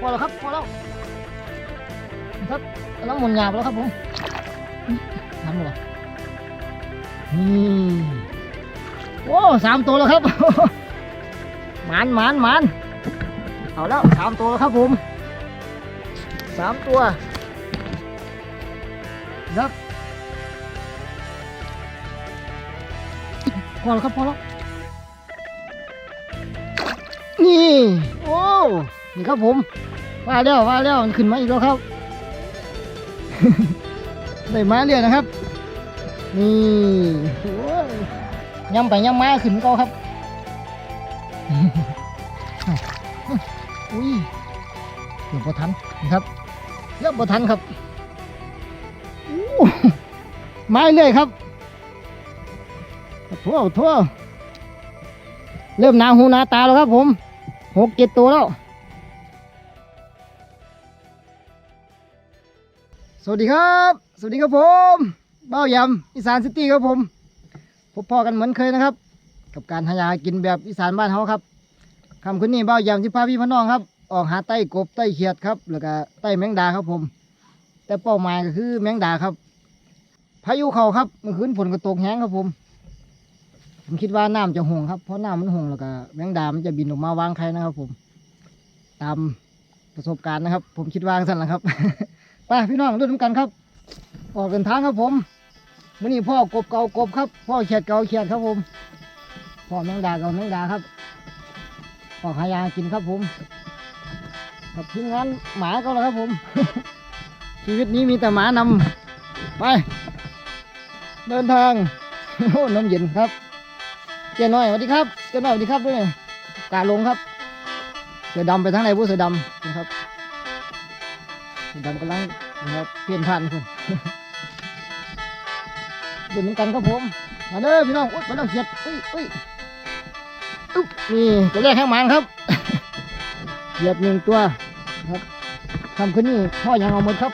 พอแล้วครับพอแล้วครับกำลังหมุนหยาบแล้วครับผมทำหมดแล้วนี่โอ้สามตัวแล้วครับหมานหมานหมานเอาแล้วสามตัวแล้วครับผมสามตัวครับพอแล้วครับพอแล้วนี่ โอ้ นี่ครับผม ว่าแล้วว่าแล้วมันขึ้นมาอีกแล้วครับ ได้มาเรียนะครับ นี่ย่ำไปย่ำมาขึ้นก็ครับ อุ้ยเกือบพอทันนะครับเกือบพอทันครับอู้ไม้เลยครับทั่วทั่วเริ่มหนาหูหนาตาแล้วครับผมหกเจ็ดตัวแล้ว วัสดีครับ สวัสดีครับผมเบ้ายำอีสานซิตี้ครับผม พบพ่อกันเหมือนเคยนะครับ กับการหายากินแบบอีสานบ้านเฮาครับคำคืนนี้เบ้ายำที่พาพี่พน้องครับ ออกหาไต้กบไต้เขียดครับ แล้วก็ไต้แมงดาครับผม แต่เป้าหมายก็คือแมงดาครับ พายุเขาครับเมื่อคืนฝนก็ตกแห้งครับผม ผมคิดว่าน้ำจะห่วงครับเพราะน้ำมันห่วงแล้วก็แมงดามันจะบินออกมาวางไข่นะครับผม ตามประสบการณ์นะครับ ผมคิดว่าสั่นแหละครับ ไปพี่น้องด้วยกันครับ ออกเดินทางครับผมวันนี้พ่อกบเก่ากบครับ พ่อเขียดเก่าเขียดครับผม พ่อแมงดาเก่าแมงดาครับออกหายากินครับผมกับทีมงานหมาก็แล้วครับผม ชีวิตนี้มีแต่หมานำไป เดินทางโอ้น้ำเย็นครับเจ้าน้อยสวัสดีครับเจ้าน้อยสวัสดีครับด้วยกาลงครับเสือดำไปทางไหนผู้เสือดำนะครับ ดำกำลังนะครับเพี้ยนผ่านคนเดินเหมือนกันครับผมมาเด้อพี่น้องโอ๊ยมาแล้วเขียดอุ้ยอุ้ยอุ๊บนี่ตัวแรกแข้งมันครับเขียดหนึ่งตัวครับทำขึ้นนี่พ่อยังเอาหมดครับ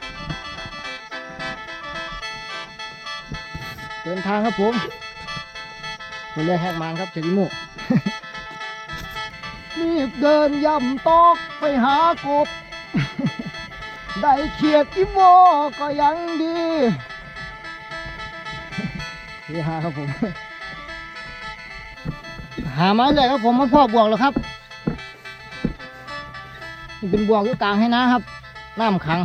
เดินทางครับผมตัวแรกแหกมันครับเฉลิโมรีบเดินย่ำตอกไปหากบ ได้เขียดอีโมก็ยังดีเฮียหาครับผม หาไม้เลยครับผมมาพ่อบวกแล้วครับนี่เป็นบวกอยู่กลางให้นะครับน้ำขัง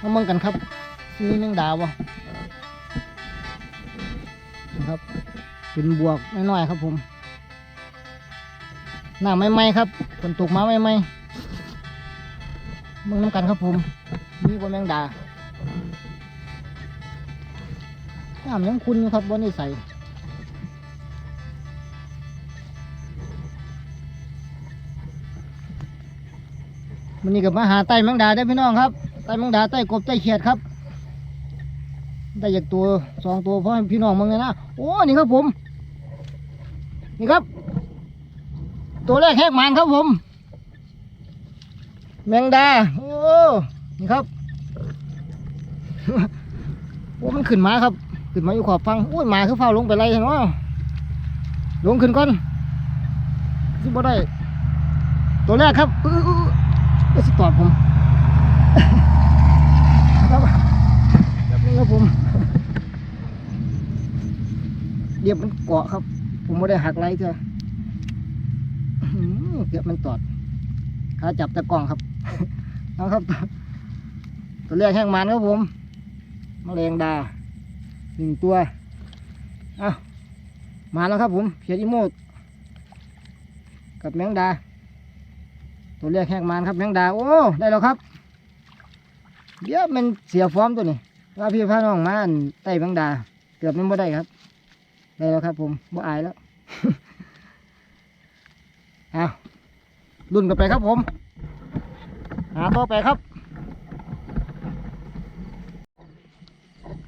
มาเมืองกันครับนี่แมงดาวะนะครับ เป็นบวกน้อยๆครับผมน้ำไม่ไหมครับฝนตกมาไม่ไหม มืองน้ำกันครับผมนี่ว่แมงดาน้ำยังคุณอยู่ครับบนนี้ใส่มันนี่กับมาหาไต่แมงดาได้พี่น้องครับไต่แมงดาไต่กบไต่เขียดครับ ได้จากตัวสองตัวเพราะพี่น้องมึงเลยนะโอ้นี่ครับผม นี่ครับ ตัวแรกแหกมันครับผม แมงดา โอ้ นี่ครับโอ้มันขึ้นมาครับ ขึ้นมาอยู่ขอบฟังโอ้ยหมาคือเฝ้าลงไปไรเนาะลงขึ้นก่อนสิบ่ได้ ตัวแรกครับอื้ออสิตอดผมครับแบบนี้ครับผมเดี๋ยวมันเกาะครับ ผมไม่ได้หักไรเถอะอื้อหือเดี๋ยวมันตอดขาจับตะกล้องครับ เอาครับ ตัวแรกแห้งมันครับผมมแมลงดาหนึ่งตัวเอามาแล้วครับผมเขียดอีโมดกับแมงดา ตัวแรกแห้งมันครับแมงดาโอ้ได้แล้วครับเดี๋ยวมันเสียฟอร์มตัวนี้ว่าพี่พาน้องมาอันไต่แมงดา เกือบมันไม่ได้ครับ ได้แล้วครับผมบ่อายแล้วเอารุ่นกันไปครับผม หาต่อไปครับ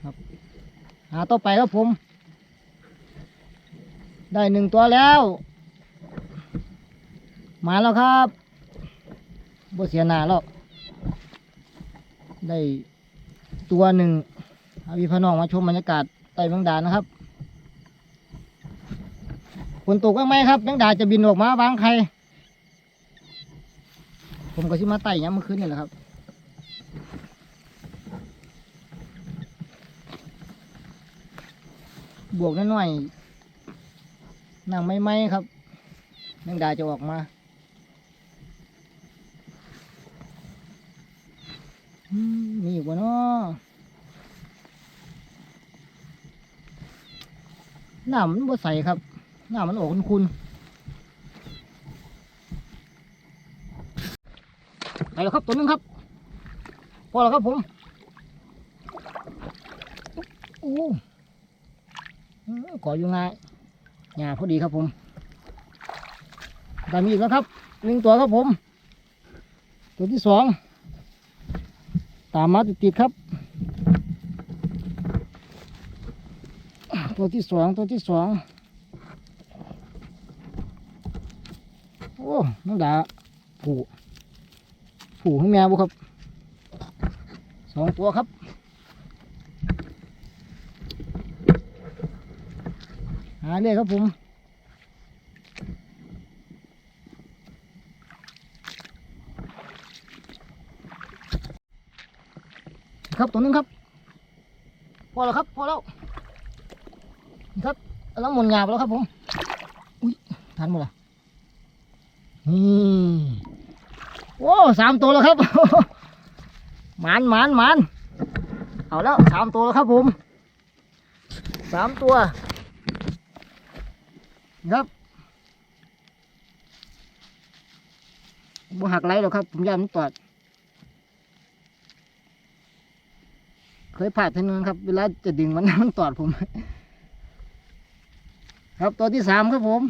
ครับ หาต่อไปครับผม ได้หนึ่งตัวแล้ว มาแล้วครับบ่เสียหนาแล้ว ได้ตัวหนึ่งเอาพี่พน้องมาชมบรรยากาศใต้แมงดานะครับฝนตกบ้างไหมครับแมงดาจะบินออกมาวางไข่ ผมก็สิมาไต่ย้ำเมื่อคืนนี่แหละครับบวกน้อยๆนั่งไม่ไหมครับแมงดาจะออกมาอมีอีกวะเนาะหน้ามันบ่ใสครับ หน้ามันออกคุณๆ ไปแล้วครับตัวนึงครับ พอแล้วครับผมโอ้ก่ออยู่ไง่ายหญ้าพอดีครับผมได้มีอีกแล้วครับหนึ่งตัวครับผม ตัวที่สองตามมาติดๆครับ ตัวที่สองตัวที่สองโอ้น้องดาผู ผูให้แม่บุครับสองตัวครับหาเลยครับผมครับตัวนึงครับ พอแล้วครับพอแล้วนี่ครับแล้วหมุนงาไปแล้วครับผมอุ้ยทันหมดละนี่ โอ้สามตัวแล้วครับหมานหมานหมานเอาแล้วสามตัวแล้วครับผมสามตัวครับบ่หักไหลหรอกครับ ผมยานมันตอด เคยผ่าดท่านึงครับ เวลาจะดึงมันมันตอดผม ครับตัวที่สามครับผม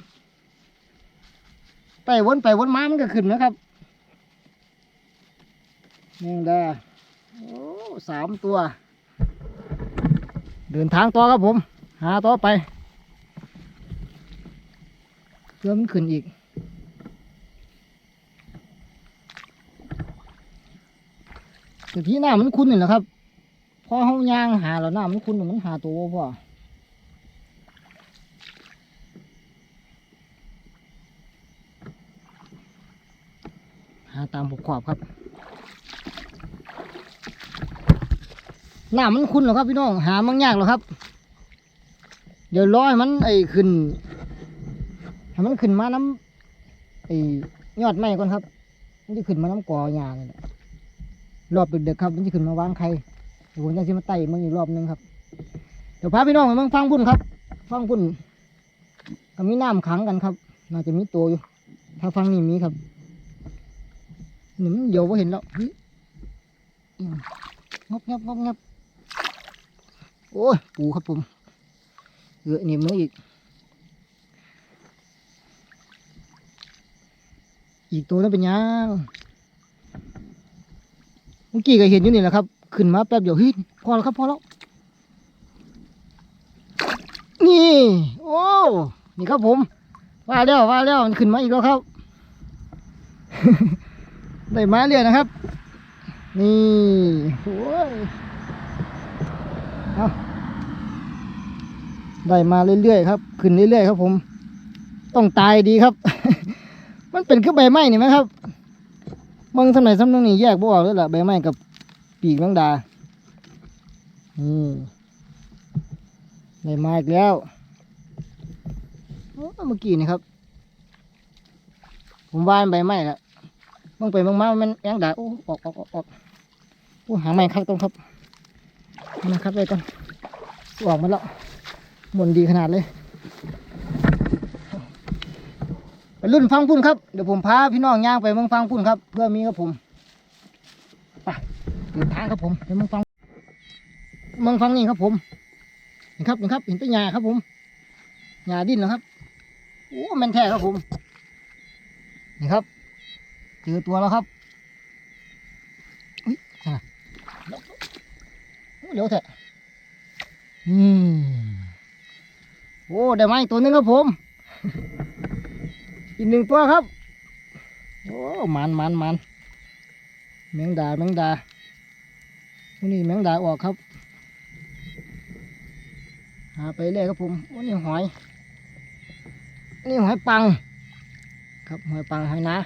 ไปวนไปวนมามันก็ขึ้นนะครับ แมงดาโอ้สามตัว เดินทางต่อครับผม หาต่อไปเพื่อมันขึ้นอีกแต่ที่หน้ามันคุ้นนี่แหละครับพอเขายางหาแล้วหน้ามันคุ้นมันหาตัวบ่พ่อหาตามหกขอบครับ หน้ามันคุ้นหรอครับพี่น้องหามันยากหรอครับ เดี๋ยวร้อยมันไอ้ขึ้นให้มันขึ้นมาน้ำไอ้ยอดไม้ก่อนครับ มันจะขึ้นมาน้ำกอหญ้านี่แหละรอบเดึกๆครับ มันจะขึ้นมาวางไข่เดี๋ยวผมจะมาไต่มันอีกรอบหนึงครับ เดี๋ยวพาพี่น้องไปมืองฟังพุ่นครับ ฟังพุ่นก็มีน้ำขังกันครับ น่าจะมีตัวอยู่ ถ้าฟังนี่มีครับหนี่มเดี๋ยวว่าเห็นแล้วเฮ้ยอืมงบงบงบงบ โอ้ยปูครับผมเออนี่มืออีก อีกตัวนั้นเป็นยังเมื่อกี้ก็เห็นอยู่นี่แหละครับ ขึ้นมาแป๊บเดียวเฮ้ยพอแล้วครับพอแล้ว นี่ โอ้นี่ครับผมว่าแล้วว่าแล้วมันขึ้นมาอีกแล้วครับ ได้มาเรื่อยนะครับ นี่โอ้ยเอา ได้มาเรื่อยๆครับ ขึ้นเรื่อยๆครับผม ต้องตายดีครับ มันเป็นคือใบไม้นี่ไหมครับเมืองสมัยสำนักนี่แยกบ่ออกเลยล่ะใบไม้กับปีกแมงดาอืมได้มาอีกแล้วเมื่อกี้นี่ครับ ผมว่านใบไม้ละมองไปมองมามันแมงดาโอ้ออกออกออกออกโอ้หางไม้คักตรงครับนะครับไปก่อนออกมาแล้ว หมุนดีขนาดเลยไปรุ่นฟังพุ่นครับ เดี๋ยวผมพาพี่น้องย่างไปเมืองฟังพุ่นครับ เพื่อมีครับผมไปเดินทางครับผมไปเมืองฟังเมืองฟังนี่ครับผมนี่ครับนี่ครับเห็นแต่หญ้าครับผมหญ้าดิ้นนะครับโอ้แมนแท้ครับผมนี่ครับเจอตัวแล้วครับอุ้ยอะโอ้เดี๋ยวเถอะอืม โอ้ได้มาอีกตัวนึงครับผม อีกหนึ่งตัวครับ โอ้มันมันมันแมงดาแมงดานี่แมงดาออกครับ หาไปเรื่อยครับผมโอ้นี่หอย นี่หอยปัง ครับหอยปังหอยนา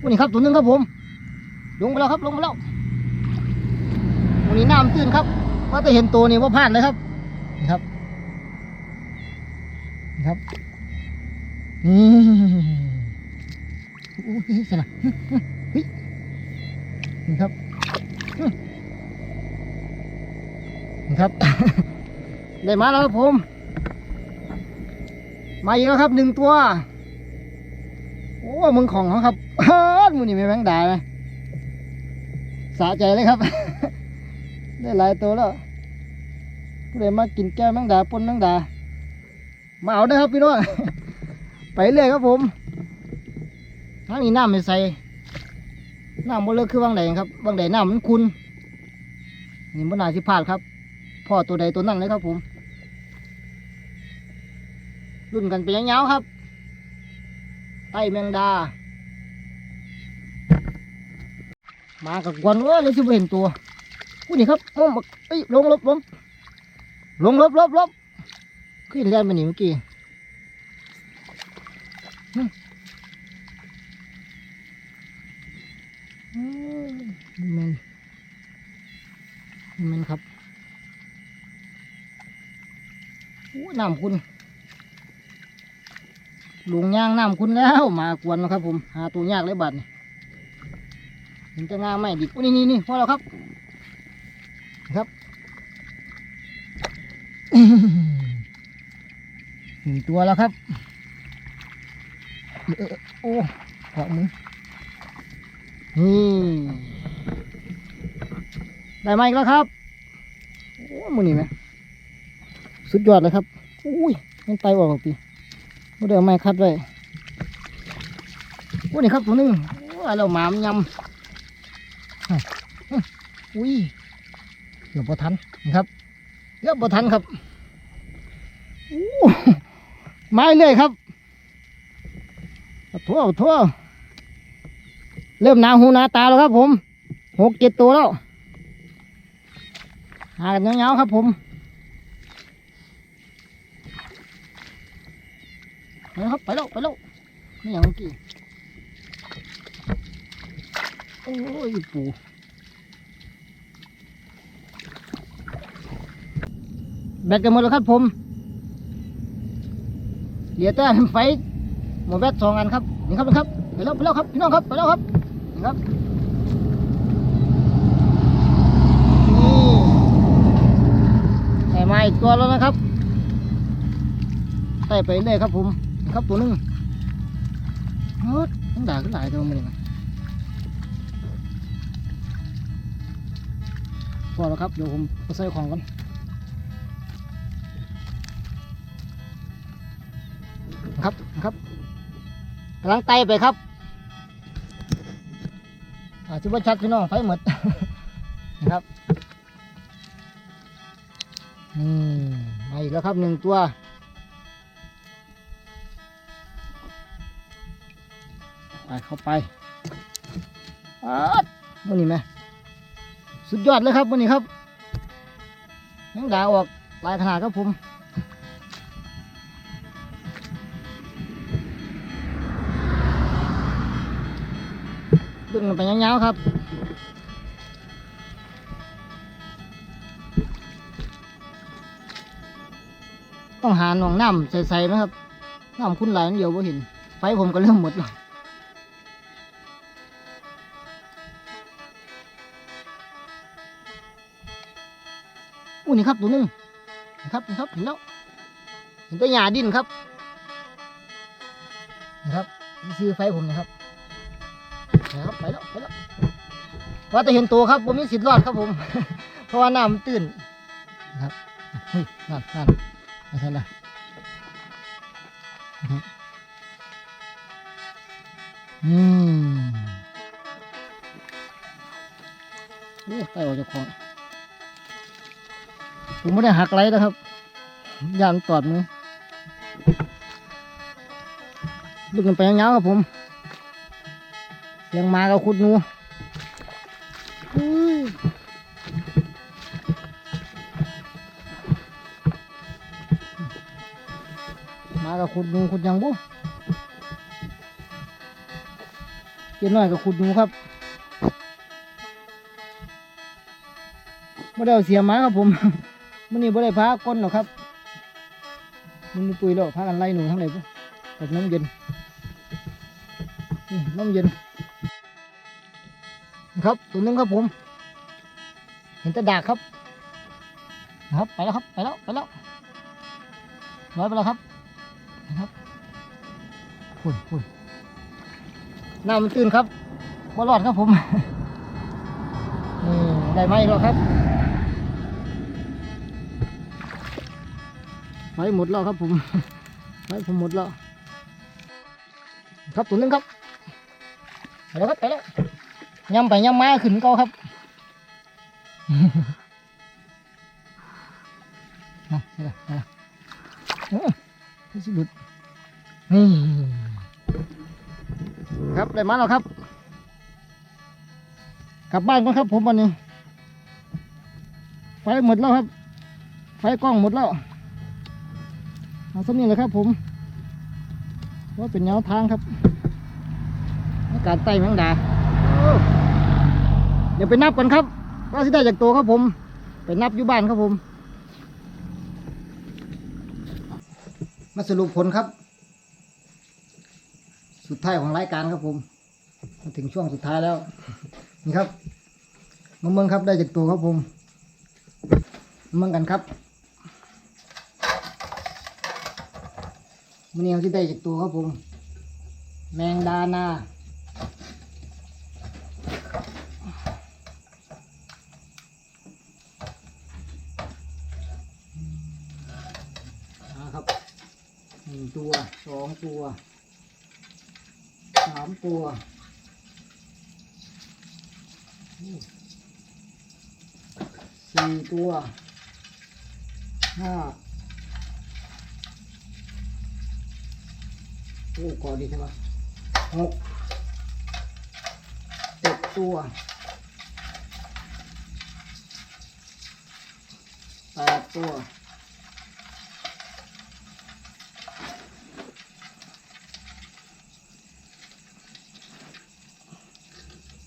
วันนี้ครับตัวนึงครับผม ลงไปแล้วครับลงไปแล้ววันนี้น้ำตื้นครับ ว่าจะเห็นตัวนี่ว่าพลาดเลยครับนี่ครับนี่ครับนี่โอ้ยสนะเฮ้ยนี่ครับนี่ครับ ได้มาแล้วครับผม มาอีกแล้วครับหนึ่งตัว โอ้มึงของเขาครับมึงนี่ไม่แมงดาเลยสะใจเลยครับ ได้หลายตัวแล้วผู้ใดมากินแก้วแมงดาปนแมงดามาเอาเด้ครับพี่น้องไปเรื่อยครับผมทางนี้น้ำไม่ใส่น้ำบ่เลิกคือวังใดครับวังใดน้ำมันคุณนี่มันน่าสิพลาดครับพ่อตัวใดตัวนั่นเลยครับผมรุ่นกันไปยาวๆครับไต้แมงดา มากับกวนว่าเลยสิบ่เห็นตัว กูนี่ครับอ้อมบักเอ้ยลงลบลงลงลบลบลบขึ้นเรียนมาหนิเมื่อกี้หึอืมแมนแมนครับโอ้น้ำคุณลุงย่างน้ำคุณแล้วมากวนนะครับผม หาตัวยากเลยบัดนี่เห็นจะงามไหมดิบอุ๊ยนี่นี่นี่พอแล้วครับครับ หนึ่งตัวแล้วครับเออโอ้เกามือนี่ได้มาอีกแล้วครับ โอ้มือนี่ไหมสุดยอดเลยครับ อุ้ยมันไตออกปีก็เดี๋ยวไม่คัดไว้โอ้นี่ครับตัวหนึงโอ้เราหมามยำอุ้ยเกือบพอทันนะครับเกือบพอทันครับ โอ้ไม้เลยครับทั่วทั่วเริ่มหนาหูหนาตาแล้วครับผมหกเจ็ดตัวแล้วหากันยาๆครับผมไปแล้วครับไปแล้วไปแล้วนี่อย่างเมื่อกี้โอ้ยปูแบตกันหมดแล้วครับผม เหลือแต่ไฟหมดแบตสองอันครับนี่ครับนี่ครับไปแล้วไปแล้วครับพี่น้องครับไปแล้วครับนี่ครับนี่ใส่มาอีกตัวแล้วนะครับไต่ไปเลยครับผมนี่ครับตัวหนึงเฮ้ยต้องด่าขึ้นหลายตัวมันเลยพอแล้วครับเดี๋ยวผมไปใส่ของกัน ครับครับกำลังไต่ไปครับอาจจะว่าชัดพี่น้องไฟหมดนะครับอืมมาอีกแล้วครับหนึ่งตัวไปเข้าไปอาดมันนี่ไหมสุดยอดเลยครับมันนี่ครับยังดาออกลายขนาดครับผม ไปยาวๆครับต้องหาหนองน้ำใส่ๆนะครับน้ำคุณไหลายเดียวไ่เห็น ไฟผมก็เริ่มหมดแล้วอู้นี่ครับตัวหนึงนะครับนี่ครับเห็นแล้วเห็นตัวหญ้าดินครับนี่ครับนี่ซื้อไฟผมนะครับ นะครับไปแล้วไปแล้วว่าแต่เห็นตัวครับผมมีสิทธิ์รอดครับผม เพราะว่าน้ำมันตื้นนะครับเฮ้ยนั่นนั่นไม่ใช่ละนะอืมโอ้ไตออกจากคอผมไม่ได้หักไรนะครับยานตอดมือลูกกันไปยาวๆครับผม ยังมากับขุดหนูอุ้ยมากับขุดหนูขุดหยังบุเกียน้อยกับขุดหนูครับไม่ได้เอาเสียหมาครับผมมันนี้ไม่ได้พาก้นหรอกครับมันมีปุ๋ยแล้วพากันไล่หนูทั้งไหนปุ๊กับน้ำเย็นนี่น้ำเย็น ครับตัวหนึงครับผม เห็นต่ดากครับนะครับไปแล้วครับไปแล้วไปแล้วร้อยไปแล้วครับนะครับคุยคุยน้ำมันตื้นครับบ่รอดครับผมนี่ได้ไหมแล้วครับไฟหมดแล้วครับผมไฟผมหมดแล้วครับตัวหนึงครับไปแล้วครับไปแล้ว ย่ำไปย่ำมาขึ้นเก่าครับนะนี่ละนี่ละเออนี่สิหลุดนี่ครับได้มาแล้วครับ กลับบ้านก่อนครับ ผมวันนี้ ไฟหมดแล้วครับ ไฟกล้องหมดแล้วเอาสักนี้เลยครับผมว่าเป็นแนวทางครับ การไต่แมงดา ดี๋ยวไปนับกันครับว่าสิได้จากตัวครับผม ไปนับอยู่บ้านครับผม มาสรุปผลครับ สุดท้ายของรายการครับผมมาถึงช่วงสุดท้ายแล้ว นี่ครับมาเมืองครับได้จากตัวครับผมมาเมืองกันครับมันนี้เขาที่ได้จากตัวครับผม แมงดานาครับหนึ่งตัวสอง ตัวสามตัวสี่ตัวห้าโอ้ก่อดีใช่ไหมหกเจ็ดตัวแปดตัว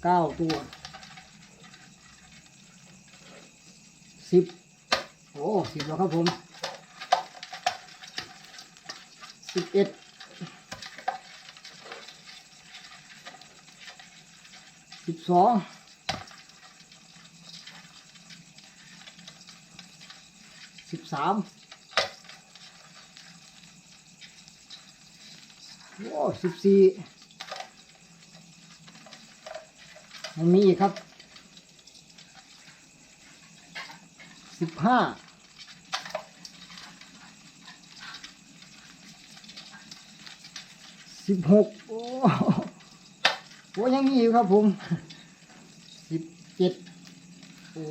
เก้าตัวสิบโอ้สิบแล้วครับผมสิบเอ็ดสิบสองสิบสามโอ้สิบสี่ มันมีอีกครับสิบห้าสิบหกโอ้โหยังมีอยู่ครับผมสิบเจ็ดโอ้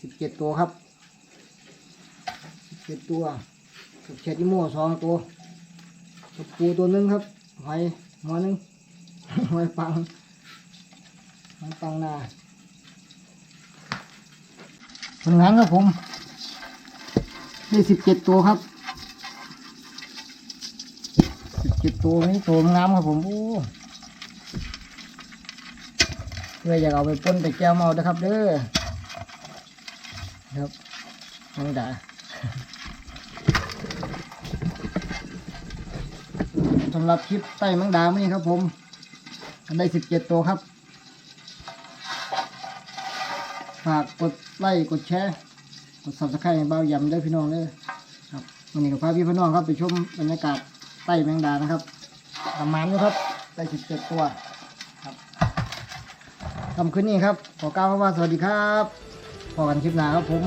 สิบเจ็ดตัวครับสิบเจ็ดตัวกับเชดิโม่สองตัวกับปูตัวหนึงครับหอยหัวหนึงหอยปัง มันตังนาผลงานครับผม ได้สิบเจ็ดตัวครับสิบเจ็ดตัวนี้ตัวงามครับผมโอ้เพื่ออยากเอาไปป้นไปแก้วเมานะครับ เด้อครับน้องดาสำหรับคลิปไต่มังดามื่อนี้ครับผม ได้สิบเจ็ดตัวครับ ฝากกดไลค์กดแชร์กดซับสไครต์ให้เบาหยำด้วยพี่น้องเลยครับวันนี้กับพาพี่พี่น้องครับไปชมบรรยากาศใต้แมงดานะครับประมาณนี้ครับได้สิบเจ็ดตัวครับทำขึ้นนี่ครับขอกล่าวคำว่าสวัสดีครับพอกันคลิปหน้าครับผม